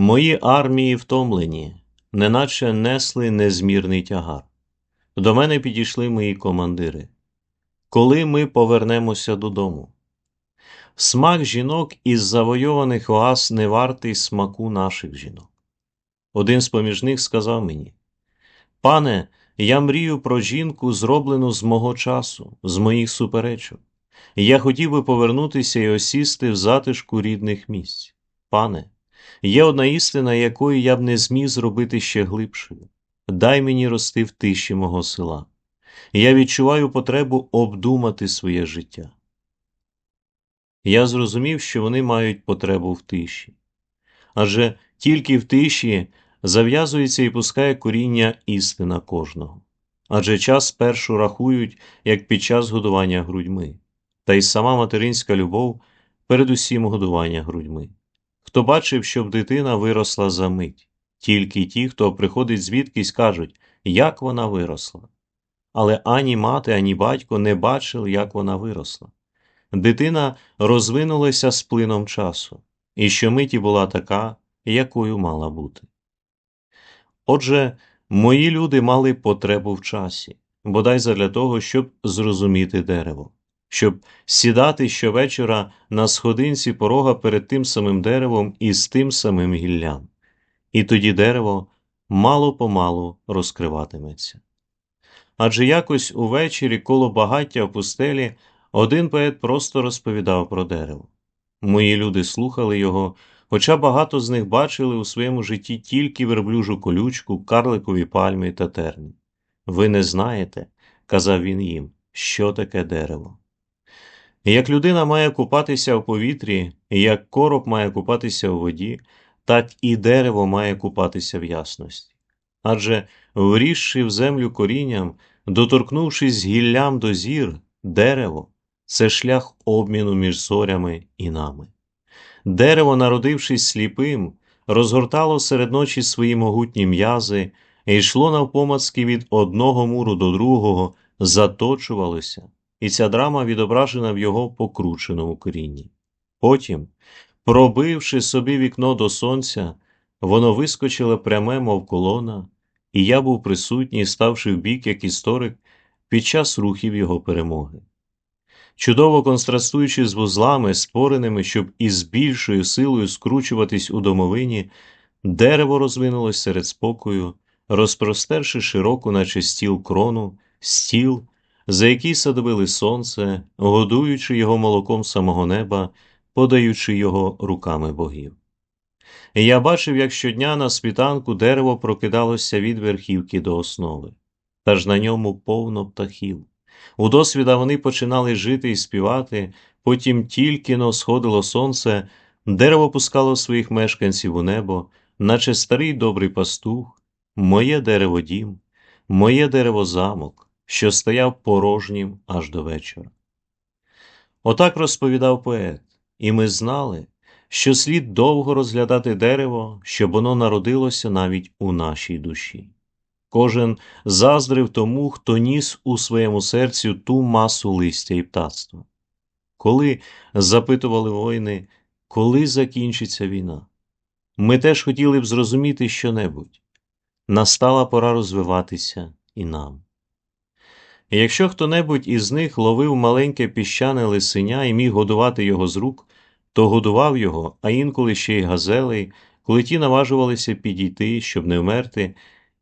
Мої армії втомлені, неначе несли незмірний тягар. До мене підійшли мої командири. Коли ми повернемося додому? Смак жінок із завойованих оаз не вартий смаку наших жінок. Один з поміж них сказав мені: Пане, я мрію про жінку, зроблену з мого часу, з моїх суперечок. Я хотів би повернутися і осісти в затишку рідних місць. Пане, є одна істина, якої я б не зміг зробити ще глибшою. Дай мені рости в тиші мого села. Я відчуваю потребу обдумати своє життя. Я зрозумів, що вони мають потребу в тиші. Адже тільки в тиші зав'язується і пускає коріння істина кожного. Адже час спершу рахують, як під час годування грудьми, та й сама материнська любов передусім годування грудьми. Хто бачив, щоб дитина виросла за мить, тільки ті, хто приходить звідкись, кажуть, як вона виросла. Але ані мати, ані батько не бачили, як вона виросла. Дитина розвинулася з плином часу, і щомиті була така, якою мала бути. Отже, мої люди мали потребу в часі, бодай задля того, щоб зрозуміти дерево, щоб сідати щовечора на сходинці порога перед тим самим деревом і з тим самим гіллям, і тоді дерево мало помалу розкриватиметься. Адже якось увечері коло багаття в пустелі один поет просто розповідав про дерево. Мої люди слухали його, хоча багато з них бачили у своєму житті тільки верблюжу колючку, карликові пальми та терні. Ви не знаєте, казав він їм, що таке дерево. Як людина має купатися в повітрі, як короб має купатися у воді, так і дерево має купатися в ясності. Адже, врісши в землю корінням, доторкнувшись гіллям до зір, дерево це шлях обміну між зорями і нами. Дерево, народившись сліпим, розгортало серед ночі свої могутні м'язи і йшло навпомацки від одного муру до другого, заточувалося, і ця драма відображена в його покрученому корінні. Потім, пробивши собі вікно до сонця, воно вискочило пряме, мов колона, і я був присутній, ставши в бік як історик під час рухів його перемоги. Чудово контрастуючи з вузлами, спореними, щоб із більшою силою скручуватись у домовині, дерево розвинулось серед спокою, розпростерши широку, наче стіл крону, стіл, за який садовили сонце, годуючи його молоком самого неба, подаючи його руками богів. Я бачив, як щодня на світанку дерево прокидалося від верхівки до основи, та ж на ньому повно птахів. У досвіда вони починали жити і співати, потім тільки но сходило сонце, дерево пускало своїх мешканців у небо, наче старий добрий пастух, моє дерево дім, моє дерево замок, що стояв порожнім аж до вечора. Отак розповідав поет, і ми знали, що слід довго розглядати дерево, щоб воно народилося навіть у нашій душі. Кожен заздрив тому, хто ніс у своєму серці ту масу листя і птацтва. Коли запитували воїни, коли закінчиться війна, ми теж хотіли б зрозуміти щонебудь. Настала пора розвиватися і нам. І якщо хто-небудь із них ловив маленьке піщане лисеня і міг годувати його з рук, то годував його, а інколи ще й газелей, коли ті наважувалися підійти, щоб не вмерти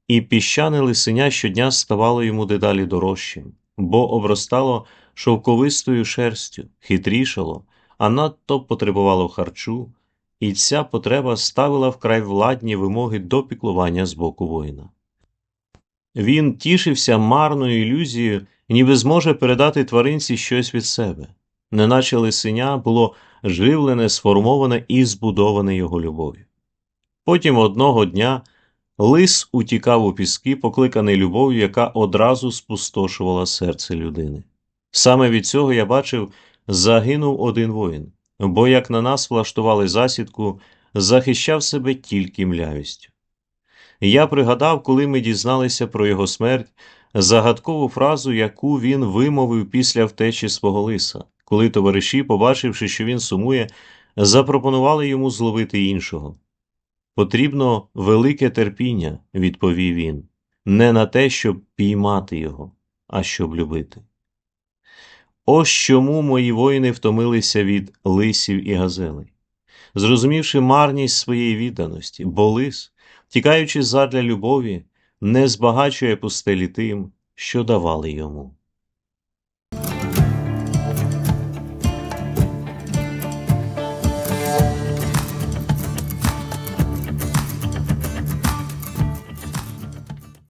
і піщане лисеня щодня ставало йому дедалі дорожчим, бо обростало шовковистою шерстю, хитрішало, а надто потребувало харчу, і ця потреба ставила вкрай владні вимоги до піклування з боку воїна. Він тішився марною ілюзією, ніби зможе передати тваринці щось від себе, неначе лисеня було живлене, сформоване і збудоване його любов'ю. Потім одного дня. Лис утікав у піски, покликаний любов'ю, яка одразу спустошувала серце людини. Саме від цього я бачив, загинув один воїн, бо, як на нас влаштували засідку, захищав себе тільки млявістю. Я пригадав, коли ми дізналися про його смерть, загадкову фразу, яку він вимовив після втечі свого лиса, коли товариші, побачивши, що він сумує, запропонували йому зловити іншого. Потрібно велике терпіння, відповів він, не на те, щоб піймати його, а щоб любити. Ось чому мої воїни втомилися від лисів і газелей, зрозумівши марність своєї відданості, бо лис, тікаючи задля любові, не збагачує пустелі тим, що давали йому.